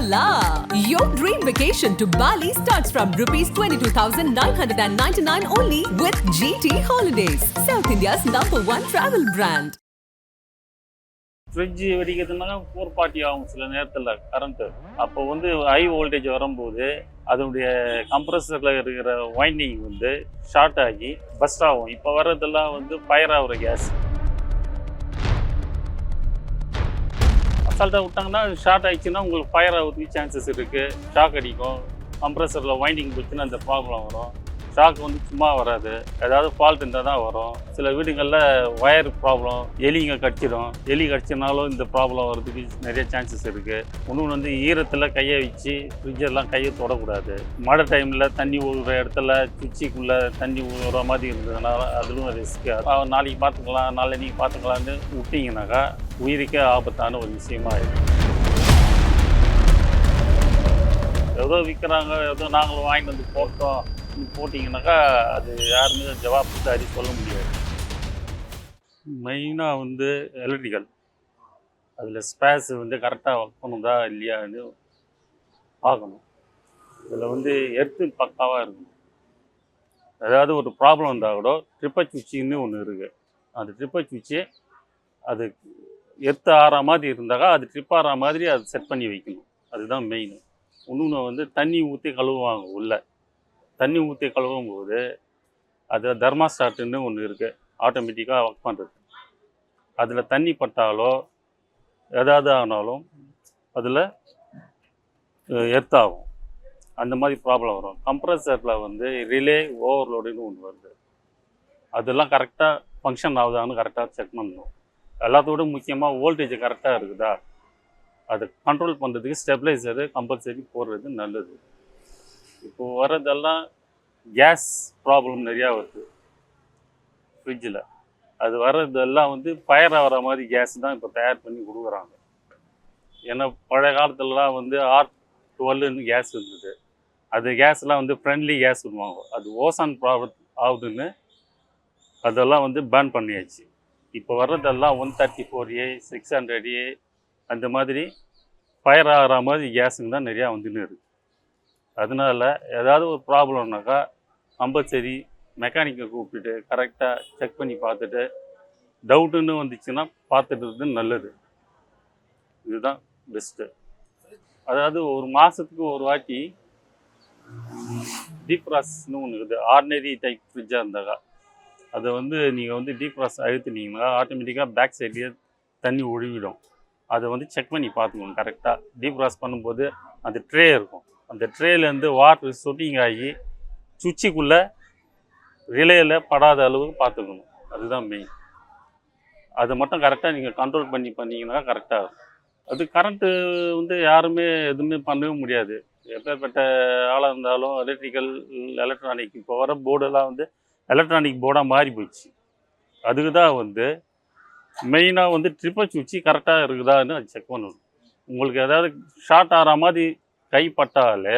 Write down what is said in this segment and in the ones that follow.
Voila! Your dream vacation to Bali starts from rupees 22,999 only with GT Holidays, South India's number one travel brand. Fridge வெடிக்கிறதுனால four forty ஆகும் சில நேரத்தில் current அப்போ வந்து high voltage வரும்போது அதனுடைய கம்ப்ரஸரில் இருக்கிற winding வந்து ஷார்ட் ஆகி பஸ்ட் ஆகும் இப்போ வர்றதெல்லாம் வந்து ஃபயர் ஆகிற கேஸ் அசால்ட்டாக விட்டாங்கன்னா ஷார்ட் ஆயிடுச்சுன்னா உங்களுக்கு ஃபயர் ஆகுறதுக்கு சான்சஸ் இருக்குது ஷாக் அடிக்கும். கம்ப்ரஸரில் வைண்டிங் போச்சுன்னா அந்த ப்ராப்ளம் வரும். ஷாக் வந்து சும்மா வராது. ஏதாவது ஃபால்ட் இருந்தால் தான் வரும். சில வீடுகளில் ஒயர் ப்ராப்ளம் எலிங்க கடிச்சிடும் எலி கடிச்சனாலும் இந்த ப்ராப்ளம் வர்றதுக்கு நிறைய சான்சஸ் இருக்குது இன்னொன்று வந்து ஈரத்தில் கையை வச்சு ஃப்ரிட்ஜெல்லாம் கையை தொடக்கூடாது. மழை டைமில் தண்ணி ஊறுற இடத்துல சுவிட்சுக்குள்ளே தண்ணி ஊறுற மாதிரி இருந்ததுனால அதுவும் ரிஸ்க்கு நாளைக்கு பார்த்துக்கலாம் நாளைக்கு பார்த்துக்கலான்னு விட்டிங்கனாக்கா உயிருக்கே ஆபத்தான ஒரு விஷயமா இருக்குது ஏதோ விற்கிறாங்க ஏதோ நாங்களும் வாங்கிட்டு வந்து போட்டோம். போட்டிங்கனாக்கா அது யாருமே ஜவாப் சரி சொல்ல முடியாது. மெயினாக வந்து எலக்ட்ரிக்கல். அதில் ஸ்பேஸ் வந்து கரெக்டாக ஒர்க் பண்ணுதா இல்லையான்னு பார்க்கணும். இதில் வந்து எர்த்து பக்காவாக இருக்கணும். ஏதாவது ஒரு ப்ராப்ளம் இருந்தால் கூட ட்ரிப்பர் சுவிட்சின்னு ஒன்று இருக்குது அந்த ட்ரிப்பர் சுவிட்சு அது எர்த்து ஆற மாதிரி இருந்தாக்கா அது ட்ரிப் ஆற மாதிரி அது செட் பண்ணி வைக்கணும். அதுதான் மெயின் இன்னொன்று வந்து தண்ணி ஊற்றி கழுவுவாங்க உள்ளே. தண்ணி ஊற்றி கழுவும் போது அது தர்மாஸ்டாட்டுன்னு ஒன்று இருக்குது ஆட்டோமேட்டிக்காக ஒர்க் பண்ணுறது அதில் தண்ணி பட்டாலோ எதாவது ஆனாலும் அதில் எர்த்தாகும். அந்த மாதிரி ப்ராப்ளம் வரும். கம்ப்ரஸரில் வந்து ரிலே ஓவர்லோடுன்னு ஒன்று வருது. அதெல்லாம் கரெக்டாக ஃபங்க்ஷன் ஆகுதான்னு கரெக்டாக செக் பண்ணணும். எல்லாத்தோட முக்கியமாக வோல்டேஜ் கரெக்டாக இருக்குதா? அதை கண்ட்ரோல் பண்ணுறதுக்கு ஸ்டெபிளைசரு கம்பல்சரி போடுறது நல்லது. இப்போ வர்றதெல்லாம் கேஸ் ப்ராப்ளம் நிறையா வருது. ஃப்ரிட்ஜில் அது வர்றதெல்லாம் வந்து ஃபயர் ஆகிற மாதிரி கேஸ் தான் இப்போ தயார் பண்ணி கொடுக்குறாங்க. ஏன்னா பழைய காலத்துலலாம் வந்து ஆர் டுவெல்லுன்னு கேஸ் இருந்தது. அது கேஸ்லாம் வந்து ஃப்ரெண்ட்லி கேஸ் விடுவாங்க அது ஓசான் ப்ராப்ளம் ஆகுதுன்னு அதெல்லாம் வந்து பேன் பண்ணியாச்சு. இப்போ வர்றதெல்லாம் one thirty four A six hundred A அந்த மாதிரி ஃபயர் ஆகிற மாதிரி கேஸுங்க தான் நிறையா வந்துன்னு இருக்குது அதனால ஏதாவது ஒரு ப்ராப்ளம்னாக்கா கம்பல்சரி மெக்கானிக்கை கூப்பிட்டுட்டு கரெக்டாக செக் பண்ணி பார்த்துட்டு டவுட்டுன்னு வந்துச்சுன்னா பார்த்துட்டு நல்லது. இதுதான் பெஸ்ட்டு அதாவது ஒரு மாதத்துக்கு ஒரு வாட்டி டீப் டீப்ராஸ்னு ஒன்று இருக்குது. ஆர்டினரி டைப் ஃப்ரிட்ஜாக இருந்தாக்கா. அதை வந்து நீங்கள் வந்து டீப்ராஸ் அழுத்துனீங்கன்னா ஆட்டோமேட்டிக்காக பேக் சைட்லேயே தண்ணி ஒழுகிடும். அதை வந்து செக் பண்ணி பார்த்துக்கணும் கரெக்டாக டீப் டீப்ராஸ் பண்ணும்போது அந்த ட்ரே இருக்கும். அந்த ட்ரேலேருந்து வாட்டர் சொட்டிங் ஆகி சுவிட்சுக்குள்ளே ரிலேயில் படாத அளவுக்கு பார்த்துக்கணும். அதுதான் மெயின் அது மட்டும் கரெக்டாக நீங்கள் கண்ட்ரோல் பண்ணி பண்ணிங்கன்னா கரெக்டாக இருக்கும். அது கரண்ட்டு வந்து யாருமே எதுவுமே பண்ணவே முடியாது. எப்பேற்பட்ட ஆளாக இருந்தாலும் எலக்ட்ரிக்கல் எலக்ட்ரானிக் இப்போ வர போர்டெல்லாம் வந்து எலக்ட்ரானிக் போர்டாக மாறி போயிடுச்சு. அதுக்கு தான் வந்து மெயினாக வந்து ட்ரிப்பை சுவிட்சு கரெக்டாக இருக்குதான்னு அது செக் பண்ணணும். உங்களுக்கு ஏதாவது ஷார்ட் ஆகிற மாதிரி கைப்பட்டால்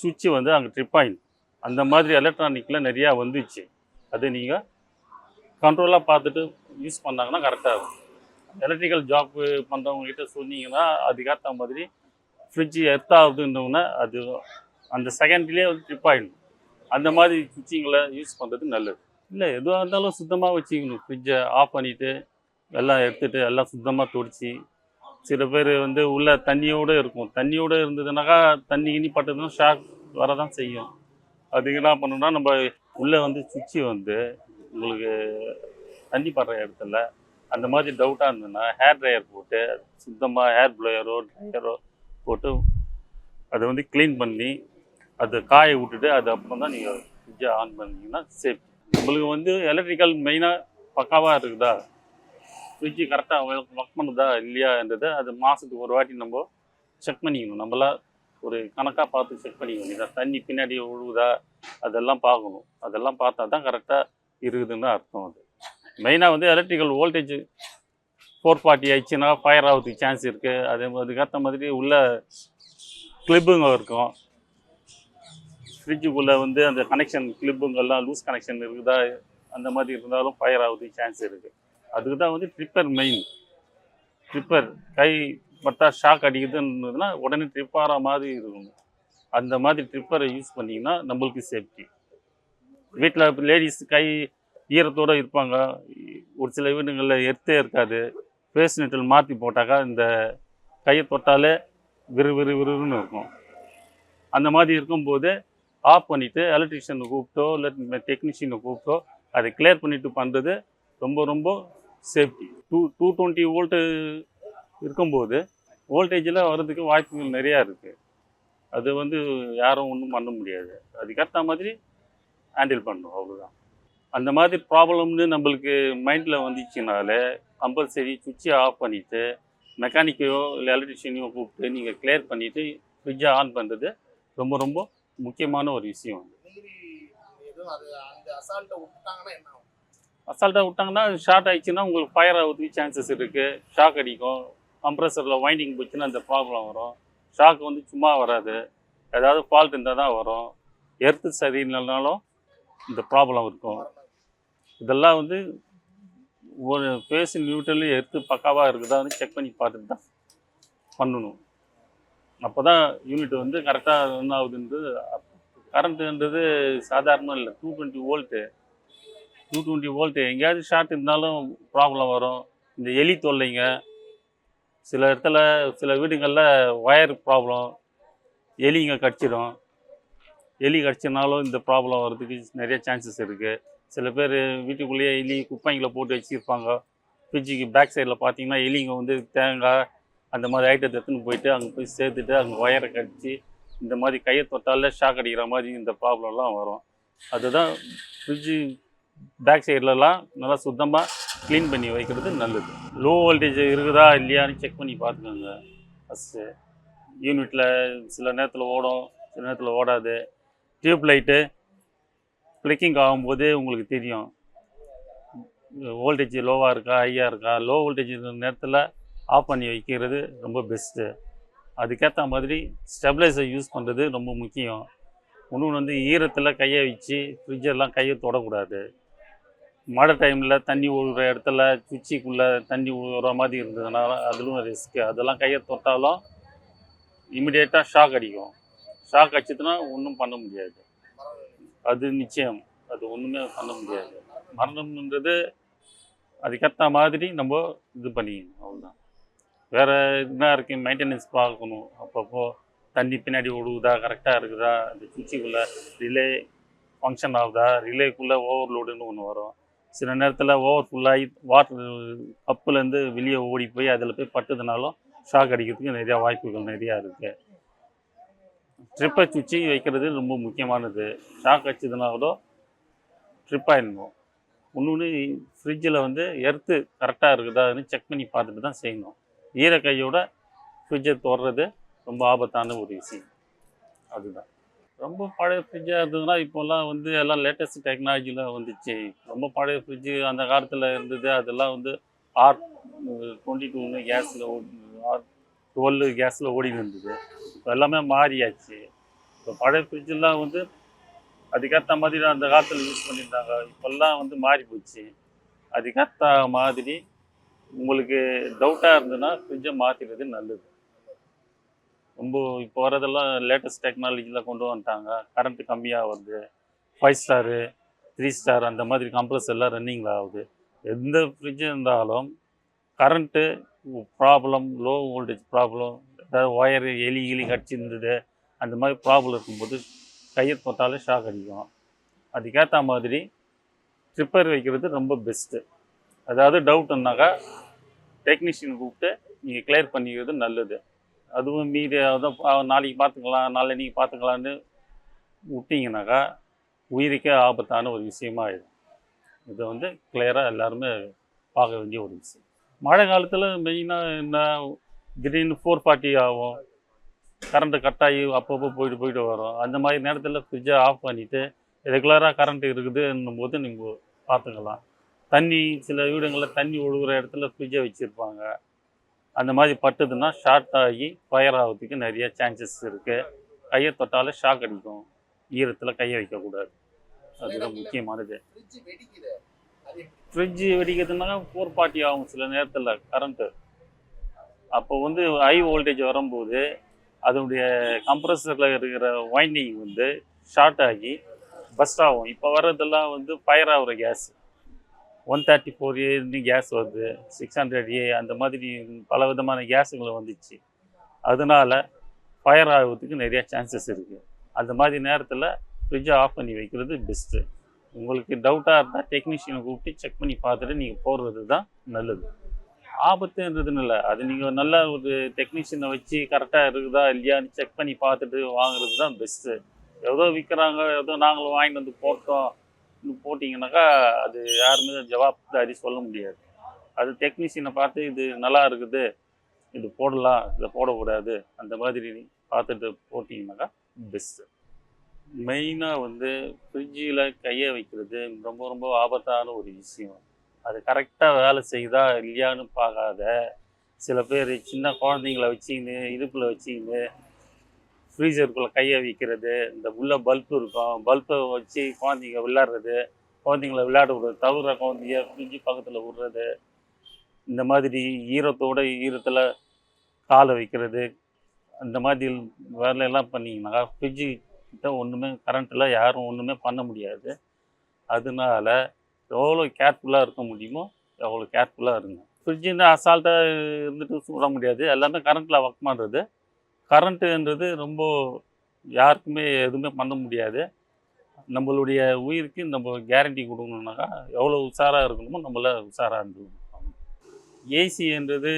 சுவிட்சு வந்து அங்கே ட்ரிப் ஆகிடும் அந்த மாதிரி எலக்ட்ரானிக்கில் நிறையா வந்துச்சு. அது நீங்கள் கண்ட்ரோலாக பார்த்துட்டு யூஸ் பண்ணாங்கன்னா கரெக்டாக இருக்கும். எலக்ட்ரிக்கல் ஜாப் பண்ணுறவங்ககிட்ட சொன்னீங்கன்னா அதுக்கேற்ற மாதிரி ஃப்ரிட்ஜு எர்த் ஆகுதுன்னொன்னே அது அந்த செகண்ட்லேயே வந்து ட்ரிப் ஆகிடும் அந்த மாதிரி சுவிட்சிங்களை யூஸ் பண்ணுறது நல்லது. இல்லை எதுவாக இருந்தாலும் சுத்தமாக வச்சுக்கணும். ஃப்ரிட்ஜை ஆஃப் பண்ணிவிட்டு எல்லாம் எடுத்துகிட்டு எல்லாம் சுத்தமாக துடிச்சி சில பேர் வந்து உள்ள தண்ணியோடு இருக்கும். தண்ணியோடு இருந்ததுனாக்கா தண்ணி கிணி பட்டதுன்னா ஷாக் வரதான் செய்யும். அதுக்கு என்ன பண்ணணும்னா நம்ம உள்ளே வந்து சுவிட்சு வந்து உங்களுக்கு தண்ணி படுற இடத்துல அந்த மாதிரி டவுட்டாக இருந்ததுன்னா ஹேர் ட்ரையர் போட்டு சுத்தமாக ஹேர் ப்ளோயரோ ட்ரையரோ போட்டு அதை வந்து க்ளீன் பண்ணி அதை காய விட்டுட்டு அது அப்புறம் தான் நீங்கள் ஃப்ரிட்ஜை ஆன் பண்ணிங்கன்னா சேஃப் உங்களுக்கு வந்து எலக்ட்ரிக்கல் மெயினாக பக்காவாக இருக்குதா? ஃப்ரிட்ஜு கரெக்டாக ஒர்க் பண்ணுதா இல்லையான்றதை அது மாதத்துக்கு ஒரு வாட்டி நம்ம செக் பண்ணிக்கணும். நம்மளா ஒரு கணக்காக பார்த்து செக் பண்ணிக்கணும். இதை தண்ணி பின்னாடி விழுகுதா அதெல்லாம் பார்க்கணும். அதெல்லாம் பார்த்தா தான் கரெக்டாக இருக்குதுன்னு அர்த்தம் அது. மெயினாக வந்து எலக்ட்ரிக்கல் வோல்டேஜ் ஃபோர் ஃபார்ட்டி ஆயிடுச்சுன்னா ஃபயர் ஆகிறதுக்கு சான்ஸ் இருக்குது அதே அதுக்கேற்ற மாதிரி உள்ள கிளிப்புங்க இருக்கும். ஃப்ரிட்ஜுக்குள்ளே வந்து அந்த கனெக்ஷன் கிளிப்புங்கெல்லாம் லூஸ் கனெக்ஷன் இருக்குதா? அந்த மாதிரி இருந்தாலும் ஃபயர் ஆகிறதுக்கு சான்ஸ் இருக்குது அதுக்கு தான் வந்து ட்ரிப்பர் மெயின் ட்ரிப்பர் கை பட்டா ஷாக் அடிக்குதுன்றதுனா உடனே ட்ரிப் மாதிரி இருக்கும். அந்த மாதிரி ட்ரிப்பரை யூஸ் பண்ணிங்கன்னா நம்மளுக்கு சேஃப்டி வீட்டில் லேடிஸ் கை ஈரத்தோடு இருப்பாங்க. ஒரு சில வீடுங்களில் எர்த்தே இருக்காது. ஃபேஸ் நெட்டில் மாற்றி போட்டாக்கா இந்த கையை தொட்டாலே விறு விறு விறுன்னு இருக்கும். அந்த மாதிரி இருக்கும்போது ஆஃப் பண்ணிவிட்டு எலக்ட்ரிஷியனை கூப்பிட்டோ இல்லை டெக்னீஷியனை கூப்பிட்டோ அதை கிளியர் பண்ணிவிட்டு பண்ணுறது ரொம்ப ரொம்ப safety. Two two twenty volt இருக்கும்போது வோல்டேஜில் வர்றதுக்கு வாய்ப்புகள் நிறையா இருக்குது அது வந்து யாரும் ஒன்றும் பண்ண முடியாது. அதுக்கேற்ற மாதிரி ஹேண்டில் பண்ணணும் அவ்வளோதான் அந்த மாதிரி ப்ராப்ளம்னு நம்மளுக்கு மைண்டில் வந்துச்சுனாலே கம்பல்சரி சுவிட்சை ஆஃப் பண்ணிவிட்டு மெக்கானிக்கையோ இல்லை எலக்ட்ரிஷியனையோ கூப்பிட்டு நீங்கள் கிளியர் பண்ணிவிட்டு ஃப்ரிட்ஜை ஆன் பண்ணுறது ரொம்ப ரொம்ப முக்கியமான ஒரு விஷயம் அது. அந்த அசால்ட்டை விட்டாங்கன்னா என்ன அசால்ட்டாக விட்டாங்கன்னா ஷார்ட் ஆயிடுச்சுன்னா உங்களுக்கு ஃபயர் ஆகுறதுக்கு சான்சஸ் இருக்குது ஷாக் அடிக்கும். கம்ப்ரஸரில் வைண்டிங் போச்சுன்னா அந்த ப்ராப்ளம் வரும். ஷாக் வந்து சும்மா வராது. ஏதாவது ஃபால்ட் இருந்தால் தான் வரும். எர்த்து சரியில்லைனாலும் இந்த ப்ராப்ளம் இருக்கும். இதெல்லாம் வந்து ஒரு ஃபேஸ் நியூட்ரல் எர்த்து பக்காவாக இருக்குதான்னு செக் பண்ணி பார்த்துட்டு தான் பண்ணணும். அப்போ தான் யூனிட் வந்து கரெக்டாக என்ன ஆகுதுன்றது கரண்ட்டுன்றது சாதாரணமாக இல்லை. Two twenty volt two twenty volt எங்கேயாவது ஷார்ட் இருந்தாலும் ப்ராப்ளம் வரும். இந்த எலி தொல்லைங்க. சில இடத்துல சில வீடுங்களில் ஒயர் ப்ராப்ளம் எலிங்க கடிச்சிடும். எலி கடிச்சனாலும் இந்த ப்ராப்ளம் வர்றதுக்கு நிறைய சான்சஸ் இருக்குது சில பேர் வீட்டுக்குள்ளேயே எலி குப்பைங்களை போட்டு வச்சுருப்பாங்க. ஃப்ரிட்ஜுக்கு பேக் சைடில் பார்த்தீங்கன்னா எலிங்க வந்து தேங்காய் அந்த மாதிரி ஐட்டத்தை எடுத்துன்னு போயிட்டு அங்கே போய் சேர்த்துட்டு அங்கே ஒயரை கடிச்சு இந்த மாதிரி கையை தொட்டாலே ஷாக் அடிக்கிற மாதிரி இந்த ப்ராப்ளம்லாம் வரும். அதுதான் ஃப்ரிட்ஜு பேக் சைட்லலாம் நல்லா சுத்தமாக க்ளீன் பண்ணி வைக்கிறது நல்லது. லோ வோல்டேஜ் இருக்குதா இல்லையான்னு செக் பண்ணி பார்த்துக்கோங்க ஃபஸ்ட்டு யூனிட்டில் சில நேரத்தில் ஓடும் சில நேரத்தில் ஓடாது. டியூப் லைட்டு ஃப்ளிக்கிங் ஆகும்போதே உங்களுக்கு தெரியும். வோல்டேஜ் லோவாக இருக்கா ஹையாக இருக்கா? லோ வோல்டேஜ் நேரத்தில் ஆஃப் பண்ணி வைக்கிறது ரொம்ப பெஸ்ட்டு அதுக்கேற்ற மாதிரி ஸ்டெபிளைசர் யூஸ் பண்ணுறது ரொம்ப முக்கியம். இன்னொன்று வந்து ஈரத்தில் கையை வச்சு ஃப்ரிட்ஜெல்லாம் கையை தொடக்கூடாது. மழை டைமில் தண்ணி ஊழுற இடத்துல சுவிட்சிக்குள்ளே தண்ணி ஊழுற மாதிரி இருந்ததுனால அதிலும் ரிஸ்க்கு அதெல்லாம் கையை தொட்டாலும் இமிடியேட்டாக ஷாக் அடிக்கும். ஷாக் அடிச்சதுன்னா ஒன்றும் பண்ண முடியாது. அது நிச்சயம். அது ஒன்றுமே பண்ண முடியாது. மரணம்ன்றது அதுக்கேற்ற மாதிரி நம்ம இது பண்ணிக்கணும். அவ்வளோதான் வேறு என்ன இருக்குது மெயின்டெனன்ஸ் பார்க்கணும். அப்பப்போ தண்ணி பின்னாடி விழுகுதா கரெக்டாக இருக்குதா? அந்த சுவிட்சுக்குள்ளே ரிலே ஃபங்க்ஷன் ஆகுதா? ரிலேக்குள்ளே ஓவர்லோடுன்னு ஒன்று வரும். சில நேரத்தில் ஓவர் ஃபுல்லாகி வாட்டர் கப்புலேருந்து வெளியே ஓடி போய் அதில் போய் பட்டதுனாலும் ஷாக் அடிக்கிறதுக்கு நிறையா வாய்ப்புகள் நிறையா இருக்குது ட்ரிப்பை சுவிட்சு வைக்கிறது ரொம்ப முக்கியமானது. ஷாக் அடிச்சதுனா கூட ட்ரிப் ஆயிடணும் இன்னொன்று ஃப்ரிட்ஜில் வந்து எர்த்து கரெக்டாக இருக்குதான்னு செக் பண்ணி பார்த்துட்டு தான் செய்யணும். ஈர கையோட ஃப்ரிட்ஜை தொடுறது ரொம்ப ஆபத்தான ஒரு விஷயம். அதுதான். ரொம்ப பழைய ஃப்ரிட்ஜாக இருந்ததுன்னா இப்போல்லாம் வந்து எல்லாம் லேட்டஸ்ட் டெக்னாலஜியில் வந்துச்சு. ரொம்ப பழைய ஃப்ரிட்ஜு அந்த காலத்தில் இருந்தது. அதெல்லாம் வந்து ஆர் டுவெண்ட்டி டூன்னு கேஸில் ஆர் டுவெல் கேஸில் ஓடி இருந்தது. இப்போ எல்லாமே மாறியாச்சு. இப்போ பழைய ஃப்ரிட்ஜெல்லாம் வந்து அதுக்கேற்ற மாதிரி அந்த காலத்தில் யூஸ் பண்ணியிருந்தாங்க. இப்போல்லாம் வந்து மாறி போச்சு. அதுக்கேற்ற மாதிரி உங்களுக்கு டவுட்டாக இருந்ததுன்னா ஃப்ரிட்ஜை மாற்றிடுறது நல்லது. ரொம்ப இப்போ வரதெல்லாம் லேட்டஸ்ட் டெக்னாலஜியில் கொண்டு வந்துட்டாங்க. கரண்ட்டு கம்மியாக வருது ஃபைவ் ஸ்டாரு த்ரீ ஸ்டார் அந்த மாதிரி கம்ப்ரஸ் எல்லாம் ரன்னிங்கில் ஆகுது. எந்த ஃப்ரிட்ஜ் இருந்தாலும் current problem low voltage problem ஏதாவது ஒயர் எலி கிளி கடிச்சிருந்தது அந்த மாதிரி ப்ராப்ளம் இருக்கும்போது கையை தொட்டாலே ஷாக் அடிக்கும். அதுக்கேற்ற மாதிரி ட்ரிப்பர் வைக்கிறது ரொம்ப பெஸ்ட்டு அதாவது டவுட்டுன்னாக்கா டெக்னீஷியன் கூப்பிட்டு நீங்கள் கிளியர் பண்ணிக்கிறது நல்லது. அதுவும் மீறி அதான் நாளைக்கு பார்த்துக்கலாம் நாளன்னைக்கு பார்த்துக்கலான்னு விட்டிங்கனாக்கா உயிருக்கே ஆபத்தான ஒரு விஷயமா ஆயிடும். இதை வந்து கிளியராக எல்லாருமே பார்க்க வேண்டிய ஒரு விஷயம். மழை காலத்தில் மெயினாக என்ன திடீர்னு ஃபோர் ஃபார்ட்டி ஆகும். கரண்ட்டு கட் ஆகி அப்பப்போ போயிட்டு போயிட்டு வரும். அந்த மாதிரி நேரத்தில் ஃப்ரிட்ஜை ஆஃப் பண்ணிவிட்டு ரெகுலராக கரண்ட் இருக்குதுன்னும் போது நீங்கள் பார்த்துக்கலாம். தண்ணி சில வீடுங்களில் தண்ணி ஒழுகுற இடத்துல ஃப்ரிட்ஜை வச்சுருப்பாங்க. அந்த மாதிரி பட்டுதுன்னா ஷார்ட் ஆகி ஃபயர் ஆகிறதுக்கு நிறைய சான்சஸ் இருக்குது கையை தொட்டாலே ஷாக் அடிக்கும். ஈரத்தில் கையை வைக்கக்கூடாது அதுதான் முக்கியமானது. ஃப்ரிட்ஜு வெடிக்கிறதுனால ஃபோர் பார்ட்டி ஆகும் சில நேரத்தில் கரண்ட்டு அப்போ வந்து ஹை வோல்டேஜ் வரும்போது அதனுடைய கம்ப்ரஸரில் இருக்கிற வைண்டிங் வந்து ஷார்ட் ஆகி பஸ்ட் ஆகும். இப்போ வர்றதெல்லாம் வந்து ஃபயர் ஆகிற கேஸ் ஒன் தேர்ட்டி ஃபோர் ஏன்னு கேஸ் வருது சிக்ஸ் ஹண்ட்ரட் ஏ அந்த மாதிரி பல விதமான கேஸுங்களை வந்துச்சு. அதனால ஃபயர் ஆகிறதுக்கு நிறையா சான்சஸ் இருக்குது அந்த மாதிரி நேரத்தில் ஃப்ரிட்ஜை ஆஃப் பண்ணி வைக்கிறது பெஸ்ட்டு உங்களுக்கு டவுட்டாக இருந்தால் டெக்னீஷியனை கூப்பிட்டு செக் பண்ணி பார்த்துட்டு நீங்கள் போடுறது தான் நல்லது. ஆபத்துன்றதுன்னு இல்லை. அது நீங்கள் நல்ல ஒரு டெக்னீஷியனை வச்சு கரெக்டாக இருக்குதா இல்லையான்னு செக் பண்ணி பார்த்துட்டு வாங்குறது தான் பெஸ்ட்டு ஏதோ விற்கிறாங்க ஏதோ நாங்களும் வாங்கிட்டு வந்து போட்டோம். போட்டிங்கனாக்கா அது யாருமே ஜவாப்தாரி சொல்ல முடியாது. அது டெக்னீஷியனை பார்த்து இது நல்லா இருக்குது இது போடலாம் இதை போடக்கூடாது அந்த மாதிரி பார்த்துட்டு போட்டிங்கனாக்கா பெஸ்ட்டு மெயினாக வந்து ஃப்ரிட்ஜில் கையை வைக்கிறது ரொம்ப ரொம்ப ஆபத்தான ஒரு விஷயம். அது கரெக்டாக வேலை செய்யுதா இல்லையான்னு பார்க்காத சில பேர் சின்ன குழந்தைங்கள வச்சுக்கின்னு இடுப்பில் வச்சுக்கின்னு ஃப்ரீசருக்குள்ளே கையை வைக்கிறது இந்த உள்ளே பல்ப் இருக்கும். பல்பை வச்சு குழந்தைங்க விளையாடுறது குழந்தைங்கள விளையாட விடுறது தவிர குழந்தைய ஃப்ரிட்ஜு பக்கத்தில் விடுறது இந்த மாதிரி ஈரத்தோட ஈரத்தில் காலை வைக்கிறது அந்த மாதிரி வேலையெல்லாம் பண்ணிங்கனாக்கா ஃப்ரிட்ஜு கிட்ட ஒன்றுமே கரண்ட்டில் யாரும் ஒன்றுமே பண்ண முடியாது. அதனால எவ்வளோ கேர்ஃபுல்லாக இருக்க முடியுமோ எவ்வளோ கேர்ஃபுல்லாக இருங்க. ஃப்ரிட்ஜுன்னு அசால்ட்டாக இருந்துட்டு சுட முடியாது. எல்லாமே கரண்ட்டில் ஒர்க் பண்ணுறது கரண்ட்டுன்றது ரொம்ப யாருக்குமே எதுவுமே பண்ண முடியாது. நம்மளுடைய உயிருக்கு நம்ம கேரண்டி கொடுக்கணுன்னாக்கா எவ்வளோ உஷாராக இருக்கணுமோ நம்மள உஷாராக இருந்துக்கணும். ஏசின்றது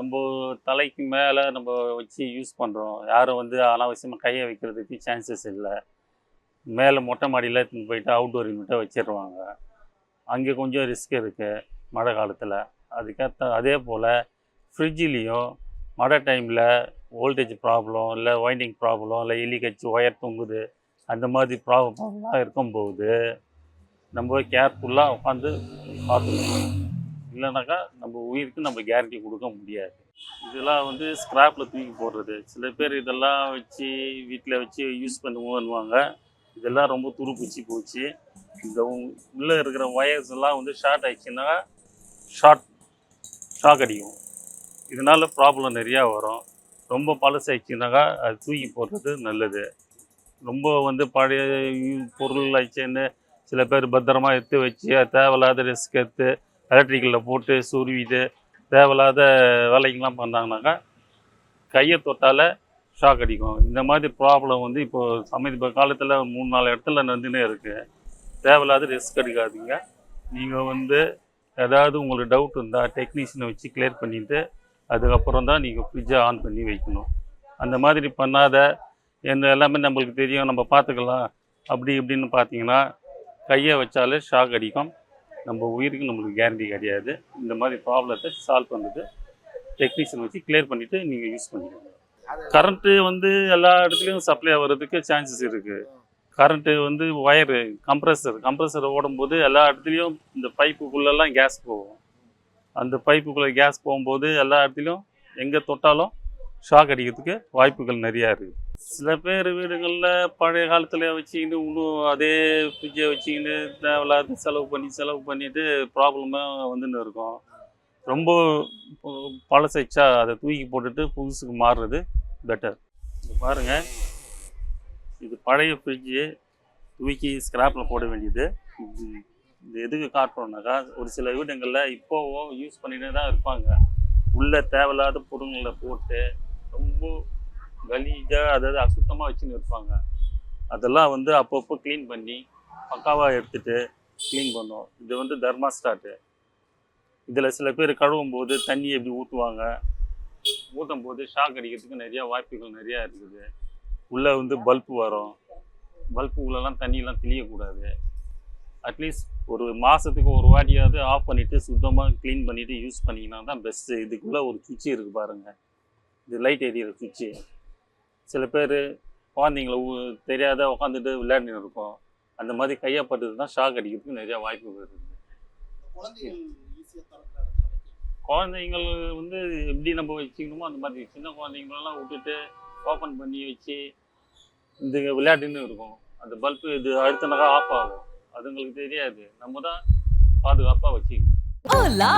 நம்ம தலைக்கு மேலே நம்ம வச்சு யூஸ் பண்ணுறோம் யாரும் வந்து அனாவசியமாக கையை வைக்கிறதுக்கு சான்சஸ் இல்லை. மேலே மொட்டை மாடியில் எடுத்துன்னு போயிட்டு அவுட்டோர் யூனிட்டை வச்சிடுவாங்க அங்கே கொஞ்சம் ரிஸ்க் இருக்குது மழை காலத்தில். அதுக்கேற்ற அதே போல் ஃப்ரிட்ஜிலையும் மழை டைமில் வோல்டேஜ் ப்ராப்ளம் இல்லை வைண்டிங் ப்ராப்ளம் இல்லை எலி கட்சி ஒயர் தொங்குது அந்த மாதிரி ப்ராப்ளம்லாம் இருக்கும்போது நம்ம கேர்ஃபுல்லாக உட்காந்து பார்த்துக்கணும். இல்லைனாக்கா நம்ம உயிருக்கு நம்ம கேரண்டி கொடுக்க முடியாது. இதெல்லாம் வந்து ஸ்க்ராப்பில் தூக்கி போடுறது. சில பேர் இதெல்லாம் வச்சு வீட்டில் வச்சு யூஸ் பண்ணுவோன்னுவாங்க. இதெல்லாம் ரொம்ப துருப்பிச்சு போச்சு. இந்த உள்ளே இருக்கிற ஒயர்ஸ் எல்லாம் வந்து ஷார்ட் ஆயிடுச்சுன்னா ஷார்ட் ஷாக் அடிக்கும். இதனால் ப்ராப்ளம் நிறையா வரும். ரொம்ப பழசாயிடுச்சுனாக்கா அது தூக்கி போடுறது நல்லது. ரொம்ப வந்து பழைய பொருள் ஆயிடுச்சுன்னு சில பேர் பத்திரமா எடுத்து வச்சு அது தேவையில்லாத ரிஸ்க் எடுத்து எலக்ட்ரிக்கலில் போட்டு சுருவிட்டு தேவையில்லாத வேலைக்கெலாம் பண்ணாங்கனாக்கா கையை தொட்டால் ஷாக் அடிக்கும். இந்த மாதிரி ப்ராப்ளம் வந்து இப்போது சமீப காலத்தில் மூணு நாலு இடத்துல நடந்துனே இருக்குது தேவையில்லாத ரிஸ்க் எடுக்காதீங்க. நீங்கள் வந்து ஏதாவது உங்களுக்கு டவுட் இருந்தால் டெக்னீஷியனை வச்சு கிளியர் பண்ணிவிட்டு அதுக்கப்புறம் தான் நீங்கள் ஃப்ரிட்ஜை ஆன் பண்ணி வைக்கணும். அந்த மாதிரி பண்ணாத என்ன எல்லாமே நம்மளுக்கு தெரியும் நம்ம பார்த்துக்கலாம். அப்படி இப்படின்னு பார்த்தீங்கன்னா கையை வச்சாலே ஷாக் அடிக்கும். நம்ம உயிருக்கு நம்மளுக்கு கேரண்டி கிடையாது. இந்த மாதிரி ப்ராப்ளத்தை சால்வ் பண்ணுறது டெக்னீஷியன் வச்சு கிளியர் பண்ணிவிட்டு நீங்கள் யூஸ் பண்ணிக்கணும் கரண்ட்டு வந்து எல்லா இடத்துலையும் சப்ளை ஆகிறதுக்கு சான்சஸ் இருக்குது கரண்ட்டு வந்து ஒயரு கம்ப்ரஸர் கம்ப்ரஸர் ஓடும்போது எல்லா இடத்துலையும் இந்த பைப்புக்குள்ளெல்லாம் கேஸ் போகும். அந்த பைப்புக்குள்ளே கேஸ் போகும்போது எல்லா இடத்துலையும் எங்கே தொட்டாலும் ஷாக் அடிக்கிறதுக்கு வாய்ப்புகள் நிறையா இருக்குது சில பேர் வீடுகளில் பழைய காலத்தில் வச்சுக்கிட்டு இன்னும் அதே ஃப்ரிட்ஜை வச்சுக்கிட்டு தேவையில்லாத செலவு பண்ணி செலவு பண்ணிட்டு ப்ராப்ளமாக வந்துன்னு இருக்கும். ரொம்ப பழசைச்சா அதை தூக்கி போட்டுட்டு புதுசுக்கு மாறுறது பெட்டர் பாருங்கள் இது பழைய ஃப்ரிட்ஜு தூக்கி ஸ்கிராப்பில் போட வேண்டியது. இது- எதுக்கு காட்டுறோம்னாக்கா ஒரு சில வீடுங்களில் இப்போவும் யூஸ் பண்ணிட்டு தான் இருப்பாங்க. உள்ளே தேவையில்லாத பொருள்களை போட்டு ரொம்ப கலீஜாக அதாவது அசுத்தமாக வச்சுன்னு இருப்பாங்க. அதெல்லாம் வந்து அப்பப்போ க்ளீன் பண்ணி பக்காவாக எடுத்துகிட்டு க்ளீன் பண்ணோம். இது வந்து தர்மாஸ்டாட்டு இதில் சில பேர் கழுவும் போது தண்ணி எப்படி ஊற்றுவாங்க ஊற்றும் போது ஷாக் அடிக்கிறதுக்கு நிறையா வாய்ப்புகள் நிறையா இருக்குது. உள்ளே வந்து பல்ப் வரும். பல்பு உள்ளெல்லாம் தண்ணியெல்லாம் தெளியக்கூடாது. அட்லீஸ்ட் ஒரு மாதத்துக்கு ஒரு வாட்டியாவது ஆஃப் பண்ணிவிட்டு சுத்தமாக க்ளீன் பண்ணிவிட்டு யூஸ் பண்ணிங்கன்னா தான் பெஸ்ட்டு இதுக்குள்ளே ஒரு சுவிட்சு இருக்குது பாருங்கள் இது லைட் எரியிற சுவிட்சு. சில பேர் குழந்தைங்கள தெரியாத உட்காந்துட்டு விளையாடின்னு இருப்போம் அந்த மாதிரி கையப்பட்டது தான் ஷாக் அடிக்கிறதுக்கு நிறையா வாய்ப்புகள் இருக்குது குழந்தைங்கள் வந்து எப்படி நம்ம வச்சுக்கணுமோ அந்த மாதிரி. சின்ன குழந்தைங்களெல்லாம் விட்டுட்டு ஓப்பன் பண்ணி வச்சு இந்த விளையாட்டுன்னு இருக்கும். அந்த பல்பு இது அடுத்தனாக்கா ஆஃப் ஆகும். அதுங்களுக்கு தெரியாது நம்ம தான் பாதுகாப்பாக வச்சுக்கணும் Hola!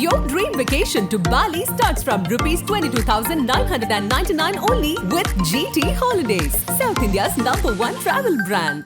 Your dream vacation to Bali starts from rupees 22,999 only with GT Holidays, South India's number one travel brand.